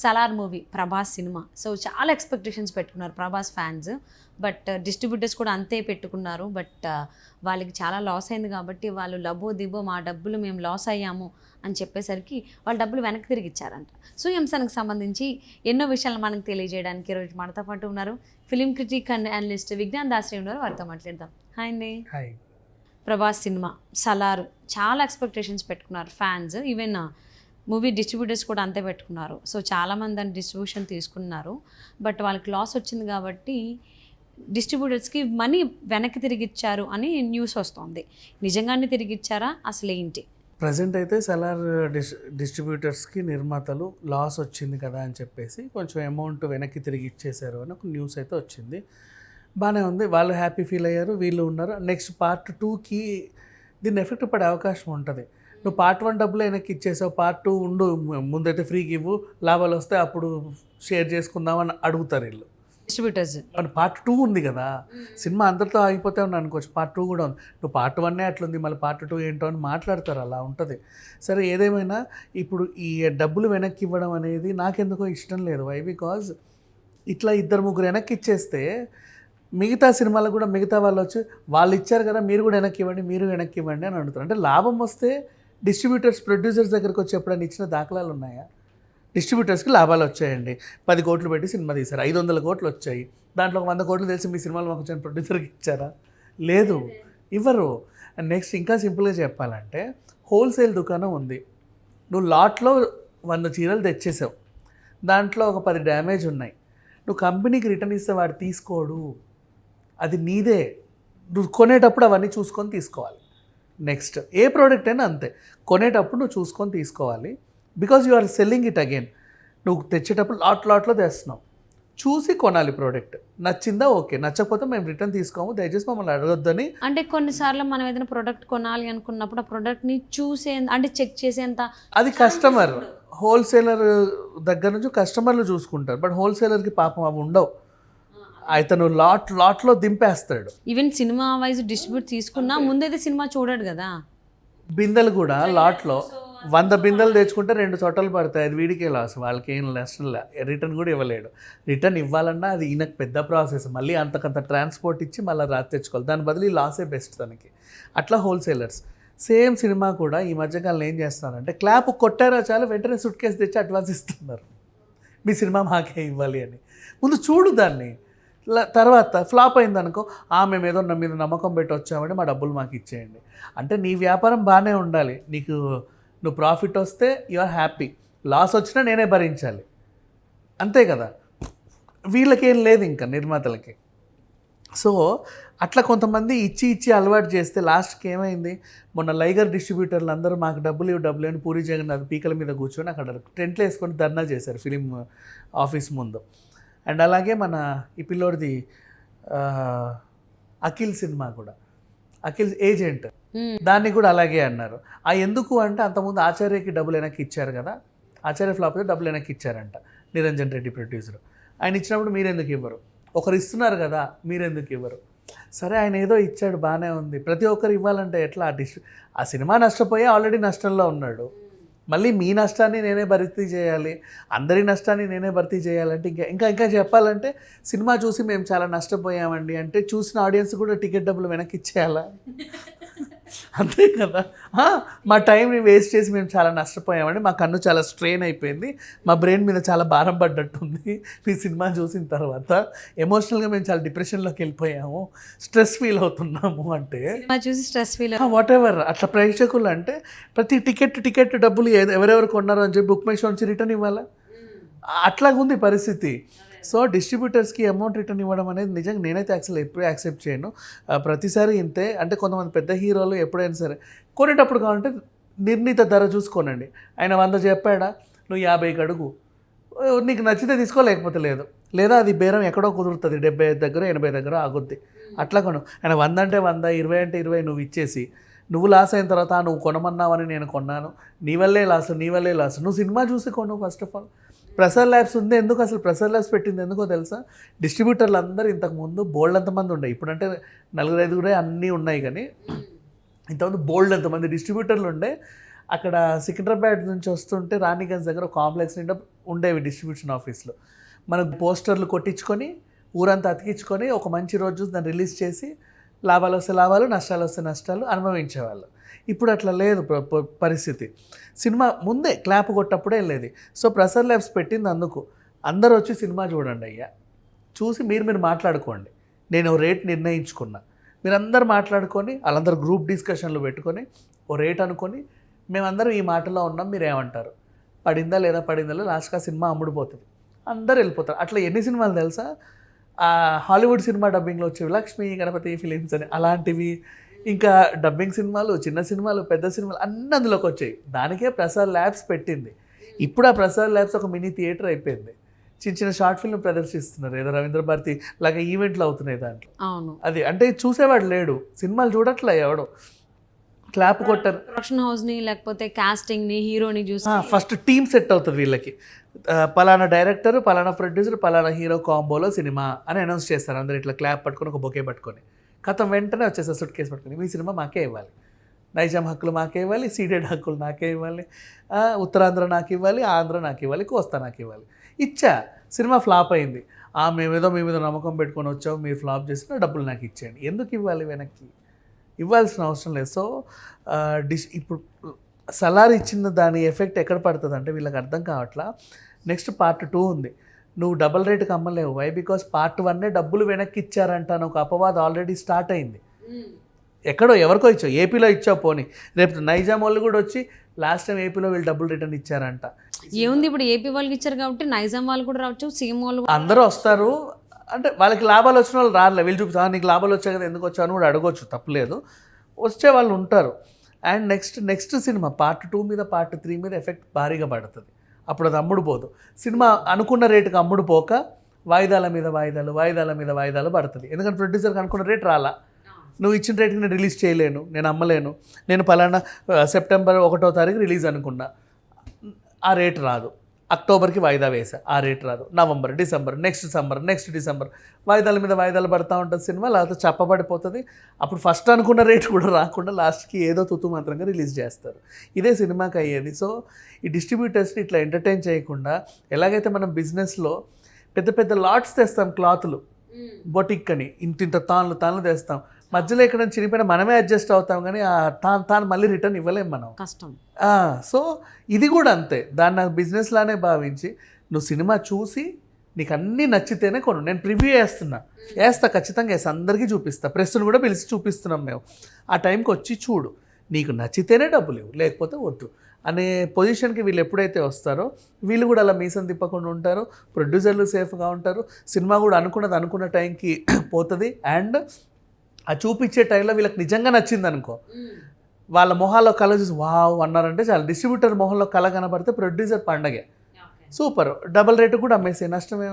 Salaar movie Prabhas cinema so చాలా expectations పెట్టుకున్నారు Prabhas fans but distributors కూడా అంతే పెట్టుకున్నారు. బట్ వాళ్ళకి చాలా లాస్ అయింది కాబట్టి వాళ్ళు లబో దిబో మా డబ్బులు మేము లాస్ అయ్యాము అని చెప్పేసరికి వాళ్ళ డబ్బులు వెనక్కి తిరిగి ఇచ్చారంట. సో ఈ అంశానికి సంబంధించి ఎన్నో విషయాలు మనకు తెలియజేయడానికి ఈరోజు మనతో పాటు ఉన్నారు. Film critic and analyst Vignan Dashri ఉన్నారు. వారితో మాట్లాడదాం. హాయ్ అండి. హాయ్ ప్రభాస్ సినిమా సలార్ చాలా ఎక్స్పెక్టేషన్స్ పెట్టుకున్నారు ఫ్యాన్స్ ఈవెన్ మూవీ డిస్ట్రిబ్యూటర్స్ కూడా అంతే పెట్టుకున్నారు. సో చాలామంది దాన్ని డిస్ట్రిబ్యూషన్ తీసుకున్నారు. బట్ వాళ్ళకి లాస్ వచ్చింది కాబట్టి డిస్ట్రిబ్యూటర్స్కి మనీ వెనక్కి తిరిగి ఇచ్చారు అని న్యూస్ వస్తుంది. నిజంగానే తిరిగి ఇచ్చారా అసలు ఏంటి? ప్రజెంట్ అయితే సెలార్ డిస్ డిస్ట్రిబ్యూటర్స్కి నిర్మాతలు లాస్ వచ్చింది కదా అని చెప్పేసి కొంచెం అమౌంట్ వెనక్కి తిరిగి ఇచ్చేశారు అని ఒక న్యూస్ అయితే వచ్చింది. బాగానే ఉంది. వాళ్ళు హ్యాపీ ఫీల్ అయ్యారు. వీళ్ళు ఉన్నారు. నెక్స్ట్ పార్ట్ టూకి దీన్ని ఎఫెక్ట్ పడే అవకాశం ఉంటుంది. నువ్వు పార్ట్ వన్ డబ్బులు వెనక్కి ఇచ్చేసావు పార్ట్ టూ ఉండు ముందైతే ఫ్రీకి ఇవ్వు లాభాలు వస్తే అప్పుడు షేర్ చేసుకుందాం అని అడుగుతారు వీళ్ళు. డిస్ట్రిబ్యూటర్స్ పార్ట్ టూ ఉంది కదా సినిమా అందరితో ఆగిపోతే ఉంది అనుకోవచ్చు పార్ట్ టూ కూడా ఉంది. నువ్వు పార్ట్ వన్నే అట్లుంది మళ్ళీ పార్ట్ టూ ఏంటో అని మాట్లాడతారు అలా ఉంటుంది. సరే ఏదేమైనా ఇప్పుడు ఈ డబ్బులు వెనక్కి ఇవ్వడం అనేది నాకెందుకో ఇష్టం లేదు. వై బికాజ్ ఇట్లా ఇద్దరు ముగ్గురు వెనక్కి ఇచ్చేస్తే మిగతా సినిమాలకు కూడా మిగతా వాళ్ళు వచ్చి వాళ్ళు ఇచ్చారు కదా మీరు కూడా వెనక్కి ఇవ్వండి మీరు వెనక్కి ఇవ్వండి అని అడుగుతారు. అంటే లాభం వస్తే డిస్ట్రిబ్యూటర్స్ ప్రొడ్యూసర్స్ దగ్గరకు వచ్చి ఎప్పుడైనా ఇచ్చిన దాఖలాలు ఉన్నాయా? డిస్ట్రిబ్యూటర్స్కి లాభాలు వచ్చాయండి. పది కోట్లు పెట్టి సినిమా తీశారు. ఐదు వందల కోట్లు వచ్చాయి. దాంట్లో ఒక వంద కోట్లు తెలిసి మీ సినిమాలు మాకు వచ్చిన ప్రొడ్యూసర్కి ఇచ్చారా? లేదు. ఇవ్వరు. నెక్స్ట్ ఇంకా సింపుల్గా చెప్పాలంటే హోల్సేల్ దుకాణం ఉంది. నువ్వు లాట్లో వంద చీరలు తెచ్చేసావు. దాంట్లో ఒక పది డ్యామేజ్ ఉన్నాయి. నువ్వు కంపెనీకి రిటర్న్ ఇస్తే వాడు తీసుకోడు. అది నీదే. నువ్వు కొనేటప్పుడు అవన్నీ చూసుకొని తీసుకోవాలి. నెక్స్ట్. ఏ ప్రోడక్ట్ అయినా అంతే. కొనేటప్పుడు నువ్వు చూసుకొని తీసుకోవాలి. Because you are selling it again. నువ్వు తెచ్చేటప్పుడు లాట్ లాట్లో తెస్తున్నావు. చూసి కొనాలి ప్రోడక్ట్. నచ్చిందా ఓకే. నచ్చకపోతే మేము రిటర్న్ తీసుకోము. దయచేసి మమ్మల్ని అడగొద్దని. అంటే కొన్నిసార్లు మనం ఏదైనా ప్రోడక్ట్ కొనాలి అనుకున్నప్పుడు ఆ ప్రోడక్ట్ని చూసే అంటే చెక్ చేసేంత అది కస్టమర్. హోల్సేలర్ దగ్గర నుంచి కస్టమర్లు చూసుకుంటారు. బట్ హోల్సేలర్కి పాపం అవి ఉండవు. అతను లాట్ లాట్లో దింపేస్తాడు. ఈవెన్ సినిమా వైజ్ డిస్ట్రిబ్యూట్ తీసుకున్నా ముందైతే సినిమా చూడడు కదా. బిందెలు కూడా లాట్లో వంద బిందెలు తెచ్చుకుంటే రెండు చోటలు పడతాయి. అది వీడికే లాస్ వాళ్ళకి ఏం నష్టం లే. రిటర్న్ కూడా ఇవ్వలేడు. రిటర్న్ ఇవ్వాలన్నా అది ఈయనకు పెద్ద ప్రాసెస్ మళ్ళీ అంతకంత ట్రాన్స్పోర్ట్ ఇచ్చి మళ్ళీ రాత్రి తెచ్చుకోవాలి. దాని బదులు ఈ లాసే బెస్ట్ తనకి. అట్లా హోల్సేలర్స్ సేమ్ సినిమా కూడా ఈ మధ్యకాలంలో ఏం చేస్తున్నారంటే క్లాప్ కొట్టారా చాలు వెంటనే సుట్ కేసు తెచ్చి అడ్వాన్స్ ఇస్తున్నారు. మీ సినిమా మాకే ఇవ్వాలి అని. ముందు చూడు దాన్ని. తర్వాత ఫ్లాప్ అయిందనుకో ఆ మేము ఏదో నా మీద నమ్మకం పెట్టి వచ్చామంటే మా డబ్బులు మాకు ఇచ్చేయండి. అంటే నీ వ్యాపారం బాగానే ఉండాలి. నీకు నువ్వు ప్రాఫిట్ వస్తే యు ఆర్ హ్యాపీ లాస్ వచ్చినా నేనే భరించాలి. అంతే కదా? వీళ్ళకేం లేదు ఇంకా నిర్మాతలకి. సో అట్లా కొంతమంది ఇచ్చి ఇచ్చి అలవాటు చేస్తే లాస్ట్కి ఏమైంది? మొన్న లైగర్ డిస్ట్రిబ్యూటర్లు అందరూ మాకు డబ్బులు ఇవి డబ్బులు అని పూరి జగన్నాథ్ పీకల మీద కూర్చొని అక్కడ టెంట్లు వేసుకొని ధర్నా చేశారు ఫిలిం ఆఫీస్ ముందు. అండ్ అలాగే మన ఈ పిల్లోడిది అఖిల్ సినిమా కూడా. అఖిల్ ఏజెంట్. దాన్ని కూడా అలాగే అన్నారు. ఆ ఎందుకు అంటే అంతకుముందు ఆచార్యకి డబ్బులు వెనక్కి ఇచ్చారు కదా. ఆచార్య ఫ్లాప్ డబ్బులు వెనక్కి ఇచ్చారంట నిరంజన్ రెడ్డి ప్రొడ్యూసర్. ఆయన ఇచ్చినప్పుడు మీరెందుకు ఇవ్వరు? ఒకరు ఇస్తున్నారు కదా మీరెందుకు ఇవ్వరు? సరే ఆయన ఏదో ఇచ్చాడు బాగానే ఉంది. ప్రతి ఒక్కరు ఇవ్వాలంటే ఎట్లా? ఆ డిస్ ఆ సినిమా నష్టపోయి ఆల్రెడీ నష్టంలో ఉన్నాడు. మళ్ళీ మీ నష్టాన్ని నేనే భర్తీ చేయాలి అందరి నష్టాన్ని నేనే భర్తీ చేయాలంటే ఇంకా ఇంకా ఇంకా చెప్పాలంటే సినిమా చూసి మేము చాలా నష్టపోయామండి. అంటే చూసిన ఆడియన్స్ కూడా టికెట్ డబ్బులు వెనక్కి ఇచ్చేయాలా? అంతే కదా? మా టైంని వేస్ట్ చేసి మేము చాలా నష్టపోయామండి. మా కన్ను చాలా స్ట్రెయిన్ అయిపోయింది. మా బ్రెయిన్ మీద చాలా భారం పడ్డట్టుంది మీ సినిమా చూసిన తర్వాత. ఎమోషనల్గా మేము చాలా డిప్రెషన్లోకి వెళ్ళిపోయాము. స్ట్రెస్ ఫీల్ అవుతున్నాము అంటే చూసి స్ట్రెస్ ఫీల్ వాట్ ఎవర్ అట్లా ప్రేక్షకులు అంటే ప్రతి టికెట్ టికెట్ డబ్బులు ఎవరెవరు కొన్నారో అని చెప్పి బుక్ మై షో నుంచి రిటర్న్ ఇవ్వాలా? అట్లాగుంది పరిస్థితి. సో డిస్ట్రిబ్యూటర్స్కి అమౌంట్ రిటర్న్ ఇవ్వడం అనేది నిజంగా నేనైతే యాక్చువల్ ఎప్పుడూ యాక్సెప్ట్ చేయను. ప్రతిసారి ఇంతే. అంటే కొంతమంది పెద్ద హీరోలు ఎప్పుడైనా సరే కొనేటప్పుడు కావాలంటే నిర్ణీత ధర చూసుకోనండి ఆయన వంద చెప్పాడా? నువ్వు యాభైకి అడుగు. నీకు నచ్చితే తీసుకో లేకపోతే లేదు. లేదా అది బేరం ఎక్కడో కుదురుతుంది. డెబ్బై ఐదు దగ్గర ఎనభై దగ్గర ఆగుద్ది. అట్లా కొను. ఆయన వంద అంటే వంద ఇరవై అంటే ఇరవై నువ్వు ఇచ్చేసి నువ్వు లాస్ అయిన తర్వాత "ఆ, నువ్వు కొనమన్నావని నేను కొన్నాను. నీ వల్లే లాస్ నీ వల్లే లాస్. నువ్వు సినిమా చూసి కొను first of all Prasad labs ఉంది. ఎందుకు అసలు ప్రెసర్ ల్యాబ్స్ పెట్టింది? ఎందుకో తెలుసా? డిస్ట్రిబ్యూటర్లు అందరూ ఇంతకుముందు బోల్డ్ అంతమంది ఉండే. ఇప్పుడంటే నలుగురు ఐదుగురే అన్నీ ఉన్నాయి కానీ ఇంతకుముందు బోల్డ్ అంతమంది డిస్ట్రిబ్యూటర్లు ఉండే. అక్కడ సికింద్రాబాద్ నుంచి వస్తుంటే రాణిగంజ్ దగ్గర ఒక కాంప్లెక్స్ నిండా ఉండేవి డిస్ట్రిబ్యూషన్ ఆఫీస్లో. మనకు పోస్టర్లు కొట్టించుకొని ఊరంతా అతికించుకొని ఒక మంచి రోజు దాన్ని రిలీజ్ చేసి లాభాలు వస్తే లాభాలు నష్టాలు వస్తే నష్టాలు అనుభవించేవాళ్ళు. ఇప్పుడు అట్లా లేదు పరిస్థితి. సినిమా ముందే క్లాప్ కొట్టప్పుడే వెళ్ళేది. సో ప్రసాద్ ల్యాబ్స్ పెట్టింది అందుకు. అందరూ వచ్చి సినిమా చూడండి అయ్యా. చూసి మీరు మీరు మాట్లాడుకోండి. నేను ఓ రేట్ నిర్ణయించుకున్నా. మీరందరూ మాట్లాడుకొని వాళ్ళందరూ గ్రూప్ డిస్కషన్లు పెట్టుకొని ఓ రేట్ అనుకొని మేమందరం ఈ మాటలో ఉన్నాం మీరు ఏమంటారు పడిందా లేదా పడిందా లేదా? లాస్ట్గా సినిమా అమ్ముడుపోతుంది. అందరు వెళ్ళిపోతారు. అట్లా ఎన్ని సినిమాలు తెలుసా? హాలీవుడ్ సినిమా డబ్బింగ్లో వచ్చేవి లక్ష్మి గణపతి ఫిలిమ్స్ అని అలాంటివి. ఇంకా డబ్బింగ్ సినిమాలు చిన్న సినిమాలు పెద్ద సినిమాలు అన్నీ అందులోకి వచ్చాయి. దానికే ప్రసాద్ ల్యాబ్స్ పెట్టింది. ఇప్పుడు ఆ ప్రసాద్ ల్యాబ్స్ ఒక మినీ థియేటర్ అయిపోయింది. చిన్న చిన్న షార్ట్ ఫిల్మ్ ప్రదర్శిస్తున్నారు. ఏదో రవీంద్ర భారతి లాగా ఈవెంట్లు అవుతున్నాయి దాంట్లో. అవును. అది అంటే చూసేవాడు లేడు. సినిమాలు చూడట్లే ఎవడు. క్లాప్ కొట్టారు. ప్రొడక్షన్ హౌస్ని లేకపోతే కాస్టింగ్ని హీరోని చూసి ఫస్ట్ టీమ్ సెట్ అవుతుంది వీళ్ళకి. పలానా డైరెక్టర్ పలానా ప్రొడ్యూసర్ పలానా హీరో కాంబోలో సినిమా అని అనౌన్స్ చేస్తారు. అందరు ఇట్లా క్లాప్ పట్టుకొని ఒక బొకే పట్టుకొని. కథం వెంటనే వచ్చేసి సుట్ కేసు పట్టుకుని. మీ సినిమా మాకే ఇవ్వాలి. నైజాం హక్కులు మాకే ఇవ్వాలి సీడెడ్ హక్కులు నాకే ఇవ్వాలి ఉత్తరాంధ్ర నాకు ఇవ్వాలి ఆంధ్ర నాకు ఇవ్వాలి కోస్తా నాకు ఇవ్వాలి. ఇచ్చా సినిమా ఫ్లాప్ అయింది. ఆ మేమేదో మీ మీద నమ్మకం పెట్టుకొని వచ్చాము మీరు ఫ్లాప్ చేసిన డబ్బులు నాకు ఇచ్చేయండి. ఎందుకు ఇవ్వాలి వెనక్కి? ఇవ్వాల్సిన అవసరం లేదు. సో డిష్ ఇప్పుడు సలార్ ఇచ్చిన దాని ఎఫెక్ట్ ఎక్కడ పడుతుంది అంటే వీళ్ళకి అర్థం కావట్లా. నెక్స్ట్ పార్ట్ టూ ఉంది. నువ్వు డబల్ రేట్కి అమ్మలేవు. వై బికాస్ పార్ట్ వన్నే డబ్బులు వెనక్కి ఇచ్చారంట అని ఒక అపవాదం ఆల్రెడీ స్టార్ట్ అయింది. ఎక్కడో ఎవరికో ఇచ్చావు. ఏపీలో ఇచ్చావు పోనీ. రేపు నైజాం వాళ్ళు కూడా వచ్చి లాస్ట్ టైం ఏపీలో వీళ్ళు డబ్బులు రిటర్న్ ఇచ్చారంట. ఏముంది ఇప్పుడు ఏపీ వాళ్ళకి ఇచ్చారు కాబట్టి నైజాం వాళ్ళు కూడా రావచ్చు సీఎం వాళ్ళు అందరూ వస్తారు. అంటే వాళ్ళకి లాభాలు వచ్చిన వాళ్ళు రాలే వీళ్ళు చూపుతా నీకు లాభాలు వచ్చాయి కదా ఎందుకు వచ్చావు? అని కూడా అడగొచ్చు తప్పలేదు. వచ్చే వాళ్ళు ఉంటారు. And next next cinema part two మీద పార్ట్ త్రీ మీద ఎఫెక్ట్ భారీగా పడుతుంది. అప్పుడు అది అమ్ముడు పోదు. సినిమా అనుకున్న రేటుకి అమ్ముడు పోక వాయిదాల మీద వాయిదాలు వాయిదాల మీద వాయిదాలు పడుతుంది. ఎందుకంటే ప్రొడ్యూసర్కి అనుకున్న రేట్ రాలా. నువ్వు ఇచ్చిన రేట్కి నేను రిలీజ్ చేయలేను నేను అమ్మలేను. నేను పలానా సెప్టెంబర్ ఒకటో తారీఖు రిలీజ్ అనుకున్నా. ఆ రేట్ రాదు. అక్టోబర్కి వాయిదా వేసా ఆ రేట్ రాదు. November December next summer next December. వాయిదాల మీద వాయిదాలు పడతా ఉంటుంది సినిమా లేకపోతే చెప్పబడిపోతుంది. అప్పుడు ఫస్ట్ అనుకున్న రేట్ కూడా రాకుండా లాస్ట్కి ఏదో తుతు మాత్రంగా రిలీజ్ చేస్తారు. ఇదే సినిమాకి అయ్యేది. సో ఈ డిస్ట్రిబ్యూటర్స్ని ఇట్లా ఎంటర్టైన్ చేయకుండా ఎలాగైతే మనం బిజినెస్లో పెద్ద పెద్ద లాట్స్ తెస్తాం క్లాతులు బొటిక్ అని ఇంత ఇంత తాన్లు తాన్లు తెస్తాం. మధ్యలో ఎక్కడ చినిపోయినా మనమే అడ్జస్ట్ అవుతాం కానీ ఆ తాను తాను మళ్ళీ రిటర్న్ ఇవ్వలేం మనం. కష్టం. సో ఇది కూడా అంతే. దాన్ని నాకు బిజినెస్ లానే భావించి నువ్వు సినిమా చూసి నీకు అన్నీ నచ్చితేనే కొను. నేను ప్రివ్యూ వేస్తున్నా వేస్తా ఖచ్చితంగా వేస్తా. అందరికీ చూపిస్తా. ప్రెస్ను కూడా పిలిచి చూపిస్తున్నాం మేము. ఆ టైంకి వచ్చి చూడు. నీకు నచ్చితేనే డబ్బులు ఇవ్వు లేకపోతే వద్దు. అనే పొజిషన్కి వీళ్ళు ఎప్పుడైతే వస్తారో వీళ్ళు కూడా అలా మీసం తిప్పకుండా ఉంటారు. ప్రొడ్యూసర్లు సేఫ్గా ఉంటారు. సినిమా కూడా అనుకున్నది అనుకున్న టైంకి పోతుంది. అండ్ ఆ చూపించే టైంలో వీళ్ళకి నిజంగా నచ్చింది అనుకో. వాళ్ళ మొహాల్లో కళ చూసి వావ్ అన్నారంటే చాలా. డిస్ట్రిబ్యూటర్ మొహంలో కళ కనబడితే ప్రొడ్యూసర్ పండగే. సూపర్. డబల్ రేటు కూడా అమ్మేసే నష్టమే